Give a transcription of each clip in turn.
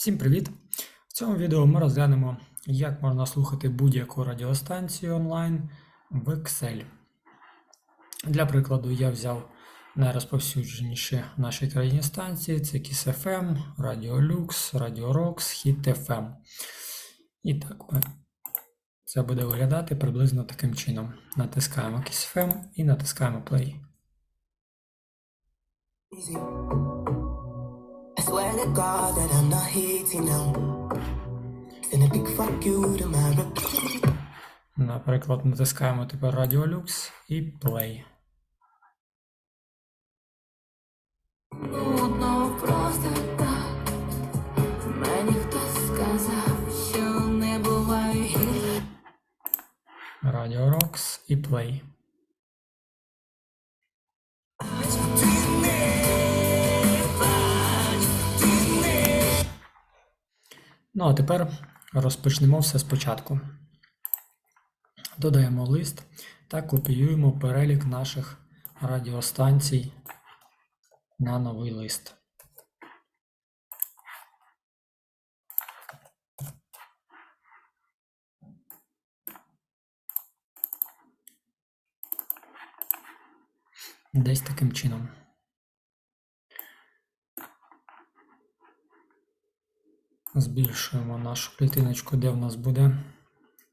Всім привіт! В цьому відео ми розглянемо, як можна слухати будь-яку радіостанцію онлайн в Excel. Для прикладу, я взяв найрозповсюдженіші в нашій країні станції: це KISS FM, Radio Lux, Radio Rocks, Hit FM. І так це буде виглядати приблизно таким чином. Натискаємо KISS FM і натискаємо Play. Swear to God that I'm not hating now. Send a big fuck you to my. Наприклад, натискаємо тепер Radio Lux і Play. Нудно просто так. Мені хтось сказав, що не буває гірше. Radio і Play. Ну, а тепер розпочнемо все спочатку. Додаємо лист та копіюємо перелік наших радіостанцій на новий лист. Десь таким чином. Збільшуємо нашу клітиночку, де в нас буде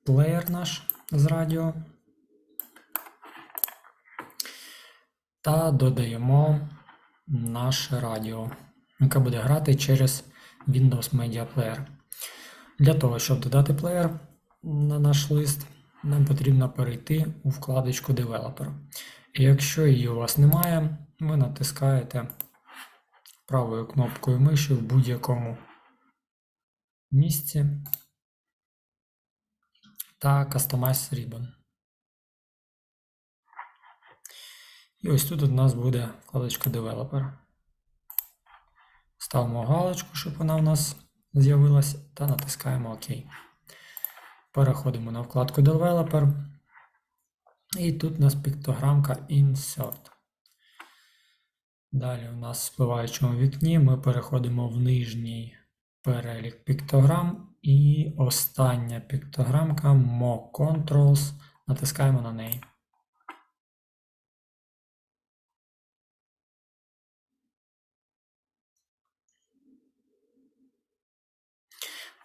плеєр наш з радіо. Та додаємо наше радіо, яке буде грати через Windows Media Player. Для того, щоб додати плеєр на наш лист, нам потрібно перейти у вкладочку Developer. І якщо її у вас немає, ви натискаєте правою кнопкою миші в будь-якому місці та Customize Ribbon. І ось тут у нас буде вкладочка Developer. Ставимо галочку, щоб вона у нас з'явилась, та натискаємо ОК. Переходимо на вкладку Developer. І тут у нас піктограмка Insert. Далі у нас в спливаючому вікні ми переходимо в нижній перелік піктограм. І остання піктограмка Mo Controls. Натискаємо на неї.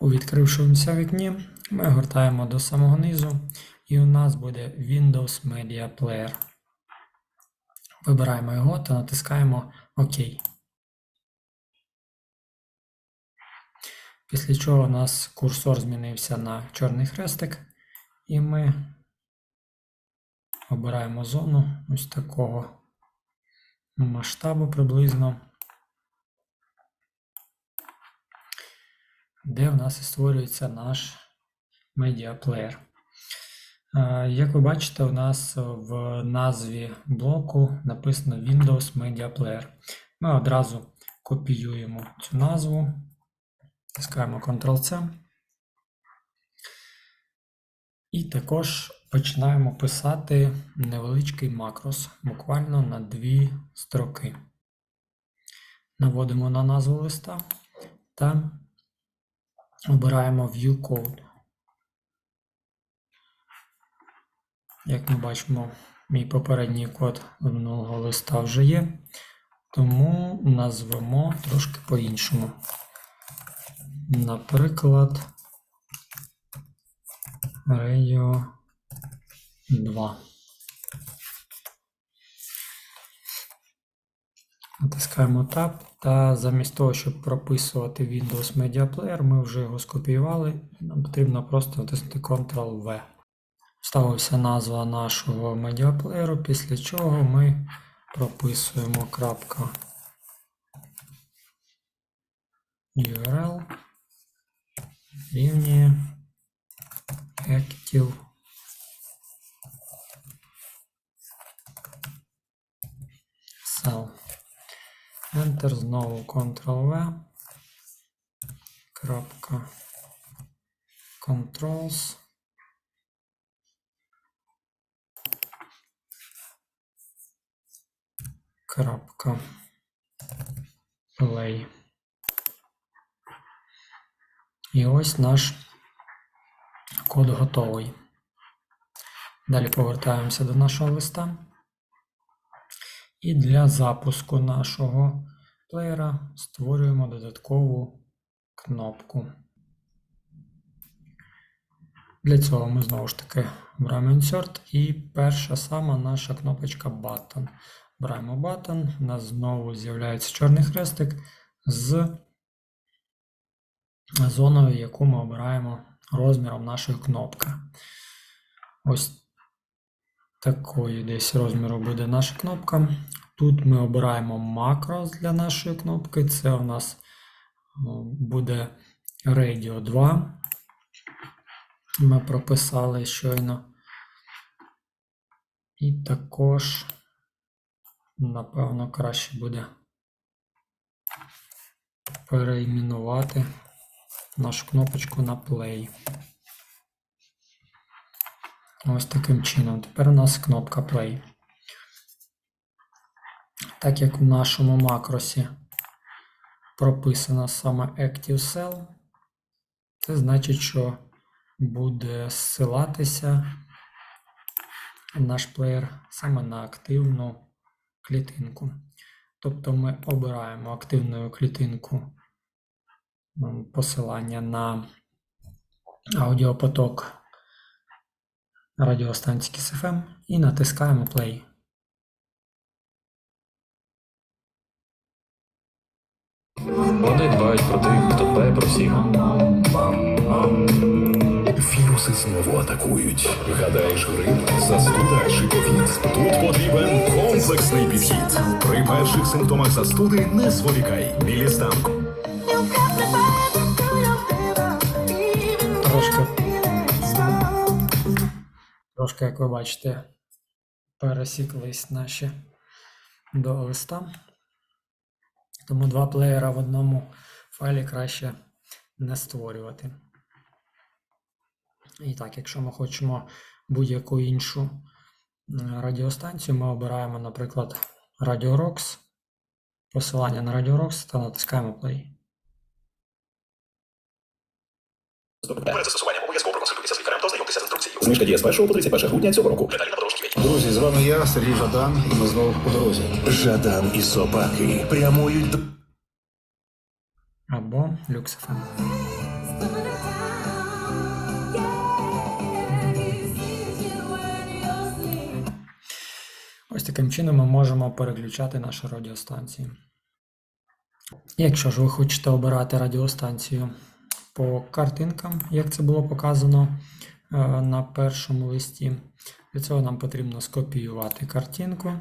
У відкрившомуся вікні ми гортаємо до самого низу, і у нас буде Windows Media Player. Вибираємо його та натискаємо ОК. Після чого у нас курсор змінився на чорний хрестик, і ми обираємо зону ось такого масштабу приблизно, де в нас і створюється наш медіаплеєр. Як ви бачите, у нас в назві блоку написано Windows Media Player. Ми одразу копіюємо цю назву, тискаємо Ctrl-C. І також починаємо писати невеличкий макрос, буквально на дві строки. Наводимо на назву листа та обираємо View Code. Як ми бачимо, мій попередній код минулого листа вже є, тому назвемо трошки по-іншому. Наприклад, Radio 2. Натискаємо Tab, та замість того, щоб прописувати Windows Media Player, ми вже його скопіювали. Нам потрібно просто натиснути Ctrl-V. Вставився назва нашого медіаплеєру, після чого ми прописуємо крапка URL рівнює active cell. Enter знову Ctrl-V. Крапка Controls. Крапка Play. І ось наш код готовий. Далі повертаємося до нашого листа. І для запуску нашого плеєра створюємо додаткову кнопку. Для цього ми знову ж таки обираємо Insert і перша сама наша кнопочка Button. Обираємо Button, у нас знову з'являється чорний хрестик з зоною, яку ми обираємо розміром нашої кнопки. Ось такої десь розміру буде наша кнопка. Тут ми обираємо макрос для нашої кнопки. Це у нас буде Radio 2. Ми прописали щойно. І також, напевно, краще буде переіменувати нашу кнопочку на play. Ось таким чином. Тепер у нас кнопка play. Так як в нашому макросі прописано саме Active Cell, це значить, що буде зсилатися наш плеєр саме на активну клітинку. Тобто ми обираємо активну клітинку посилання на аудіопоток радіостанції KSFM і натискаємо play. Вони дбають про тих, хто дбає про всіх. Віруси знову атакують. Гадаєш, грип, застуда чи ковід? Тут потрібен комплексний підхід. При перших симптомах застуди не зволікай. Білістам Трошки, трошки, як ви бачите, пересіклись наші до листа. Тому два плеєра в одному файлі краще не створювати. І так, якщо ми хочемо будь-яку іншу радіостанцію, ми обираємо, наприклад, Radio Rocks, посилання на Radio Rocks та натискаємо play. Перед застосуванням обов'язково проконсультуйтеся з лікарем та ознайомтеся з інструкцією. Знижка діє з 1 по 31 грудня цього року. Деталі на подорожній. Друзі, з вами я, Сергій Жадан, і ми знову по дорозі. Жадан і собаки прямують до... або LuxFM. Ось таким чином ми можемо переключати наші радіостанції. Якщо ж ви хочете обирати радіостанцію по картинкам, як це було показано е, на першому листі, для цього нам потрібно скопіювати картинку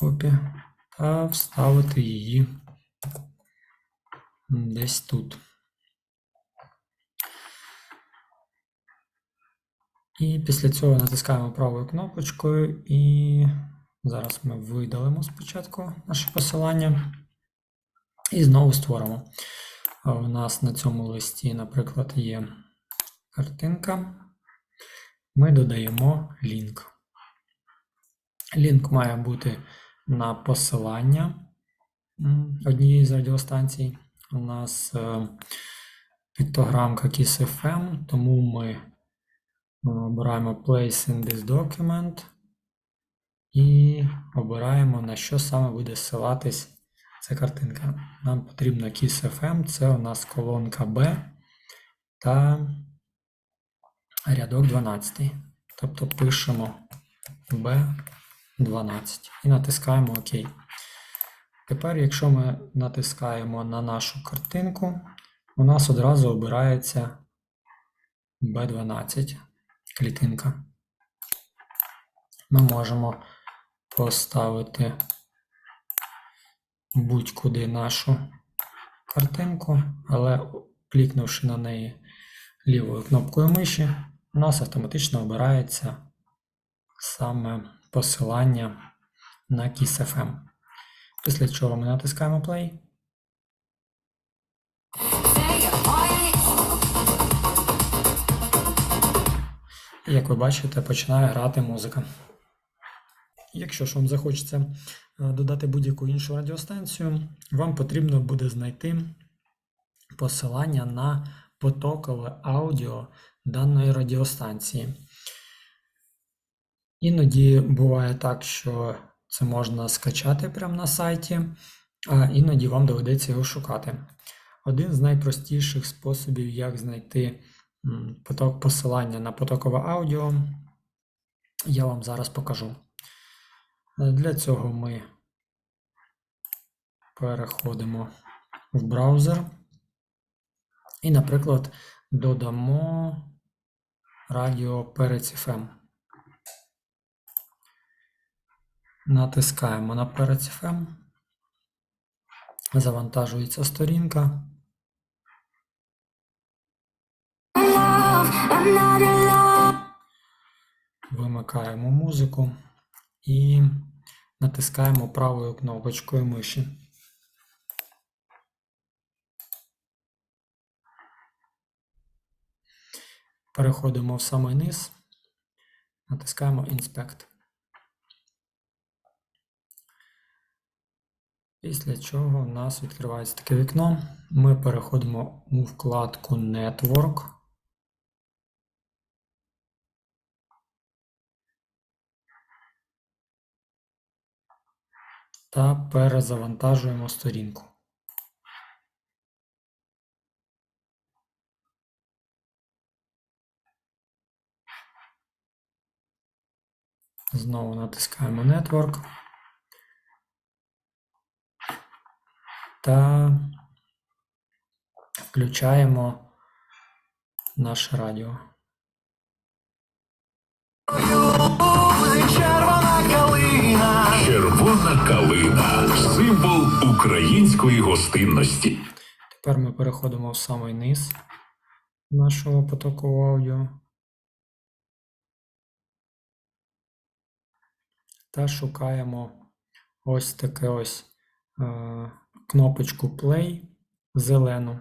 копі, та вставити її десь тут. І після цього натискаємо правою кнопочкою, і зараз ми видалимо спочатку наше посилання і знову створимо. У нас на цьому листі, наприклад, є картинка. Ми додаємо лінк. Лінк має бути на посилання однієї з радіостанцій. У нас е, піктограмка KISS-FM, тому ми е, обираємо Place in this document і обираємо, на що саме буде ссилатись ця картинка. Нам потрібно KISS-FM, це у нас колонка B та рядок 12. Тобто пишемо B12 і натискаємо ОК. Тепер, якщо ми натискаємо на нашу картинку, у нас одразу обирається B12 клітинка. Ми можемо поставити будь-куди нашу картинку, але клікнувши на неї лівою кнопкою миші, у нас автоматично обирається саме посилання на KISS-FM. Після чого ми натискаємо play. Як ви бачите, починає грати музика. Якщо ж вам захочеться е, додати будь-яку іншу радіостанцію, вам потрібно буде знайти посилання на потокове аудіо даної радіостанції. Іноді буває так, що це можна скачати прямо на сайті, а іноді вам доведеться його шукати. Один з найпростіших способів, як знайти поток посилання на потокове аудіо, я вам зараз покажу. Е, Для цього ми переходимо в браузер і, наприклад, додамо радіо Перець FM. Натискаємо на Перець FM. Завантажується сторінка. Вимикаємо музику і натискаємо правою кнопочкою миші. Переходимо в самий низ, натискаємо Inspect. Після чого в нас відкривається таке вікно. Ми переходимо у вкладку Network. Та перезавантажуємо сторінку. Знову натискаємо Network. Та включаємо наше радіо. Калина символ української гостинності. Тепер ми переходимо в самий низ нашого потоку аудіо. Та шукаємо ось таке ось е, кнопочку Play зелену.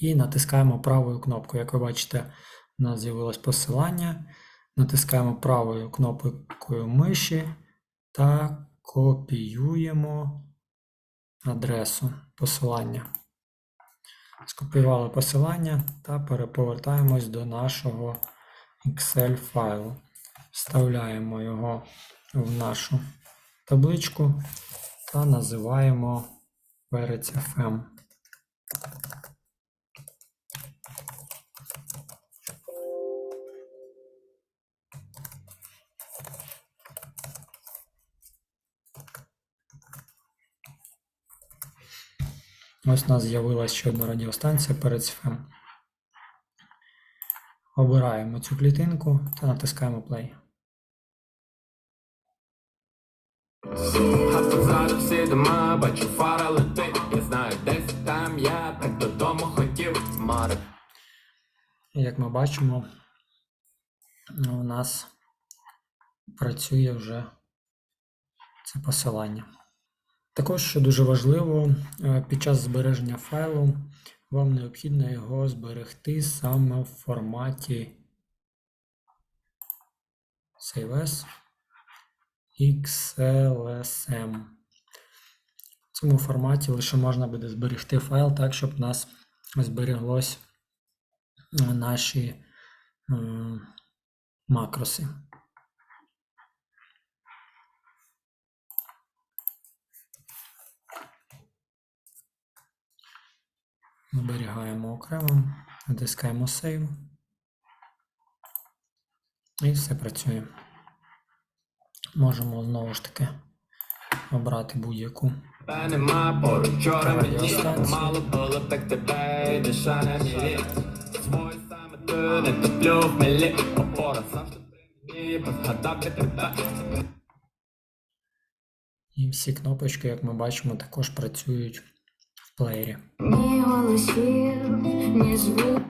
І натискаємо правою кнопкою. Як ви бачите, у нас з'явилось посилання. Натискаємо правою кнопкою миші та копіюємо адресу посилання. Скопіювали посилання та переповертаємось до нашого Excel файлу. Вставляємо його в нашу табличку та називаємо перець FM. Ось у нас з'явилася ще одна радіостанція перець FM. Обираємо цю клітинку та натискаємо play. Як ми бачимо, у нас працює вже це посилання. Також, що дуже важливо, е, під час збереження файлу вам необхідно його зберегти саме в форматі Save XLSM. В цьому форматі лише можна буде зберегти файл так, щоб у нас збереглось е, наші е, макроси. Зберігаємо окремо, натискаємо Save. І все працює. Можемо знову ж таки обрати будь-яку нема поруч вчора мені мало було так тебе, душа не мілі. Свой саме ти не топлю в мілі, опора мені, я тебе. І всі кнопочки, як ми бачимо, також працюють плеєрі. Ні голосів, ні звук.